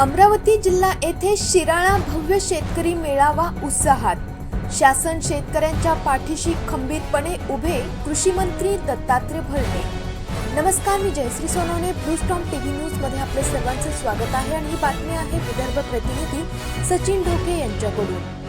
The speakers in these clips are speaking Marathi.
अमरावती जिल्हा येथे शिराळा भव्य शेतकरी मेळावा उत्साहात. शासन शेतकऱ्यांच्या पाठीशी खंबीरपणे उभे कृषी मंत्री दत्तात्रय भरणे. नमस्कार मी Jayashree Sonawane blue storm TV न्यूजमध्ये आपले सर्वांचे स्वागत आहे आणि ही बातमी आहे विदर्भ प्रतिनिधी सचिन ढोके यांच्याकडून.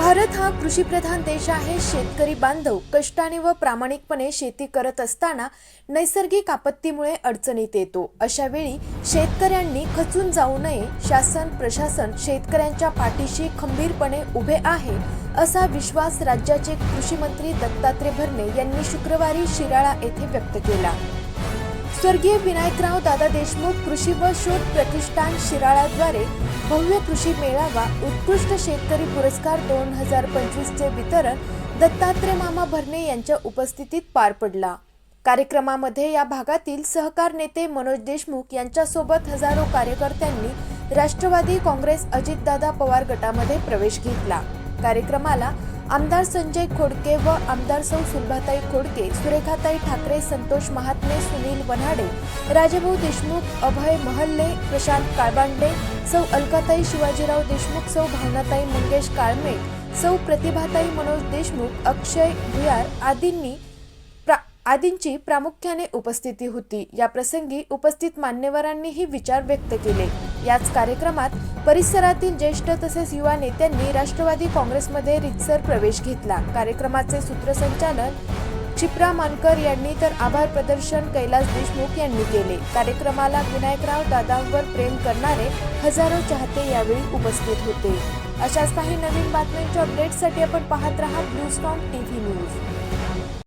भारत हा कृषीप्रधान देश आहे. शेतकरी बांधव कष्टाने व प्रामाणिकपणे शेती करत असताना नैसर्गिक आपत्तीमुळे अडचणीत येतो. अशा वेळी शेतकऱ्यांनी खचून जाऊ नये. शासन प्रशासन शेतकऱ्यांच्या पाठीशी खंबीरपणे उभे आहे असा विश्वास राज्याचे कृषी मंत्री दत्तात्रय भरणे यांनी शुक्रवारी शिराळा येथे व्यक्त केला. स्वर्गीय विनायकराव दादा देशमुख कृषी व शोध प्रतिष्ठान शिराळाद्वारे भव्य कृषी मेळावा उत्कृष्ट शेतकरी पुरस्कार दोन हजार पंचवीसचे वितरण दत्तात्रय मामा भरणे यांच्या उपस्थितीत पार पडला. कार्यक्रमामध्ये या भागातील सहकार नेते मनोज देशमुख यांच्यासोबत हजारो कार्यकर्त्यांनी राष्ट्रवादी काँग्रेस अजितदादा पवार गटामध्ये प्रवेश घेतला. कार्यक्रमाला आमदार संजय खोडके व आमदार सौ सुलभाताई खोडके सुरेखाताई ठाकरे संतोष महात्मे सुनील वन्हाडे राजभाऊ देशमुख अभय महल्ले प्रशांत काळबांडे सौ अलकाताई शिवाजीराव देशमुख सौ भावनाताई मंगेश काळमे सौ प्रतिभाताई मनोज देशमुख अक्षय भुयार आदींनी प्रा आदींची प्रामुख्याने उपस्थिती होती. या प्रसंगी उपस्थित मान्यवरांनीही विचार व्यक्त केले. याच कार्यक्रमात परिसरातील ज्येष्ठ तसेच युवा नेत्यांनी राष्ट्रवादी काँग्रेसमध्ये रितसर प्रवेश घेतला. कार्यक्रमाचे सूत्रसंचालन क्षिप्रा मानकर यांनी तर आभार प्रदर्शन कैलास देशमुख यांनी केले. कार्यक्रमाला विनायकराव दादांवर प्रेम करणारे हजारो चाहते यावेळी उपस्थित होते. अशाच काही नवीन बातम्यांच्या अपडेटसाठी आपण पाहत राहा ब्लू स्टॉम टीव्ही न्यूज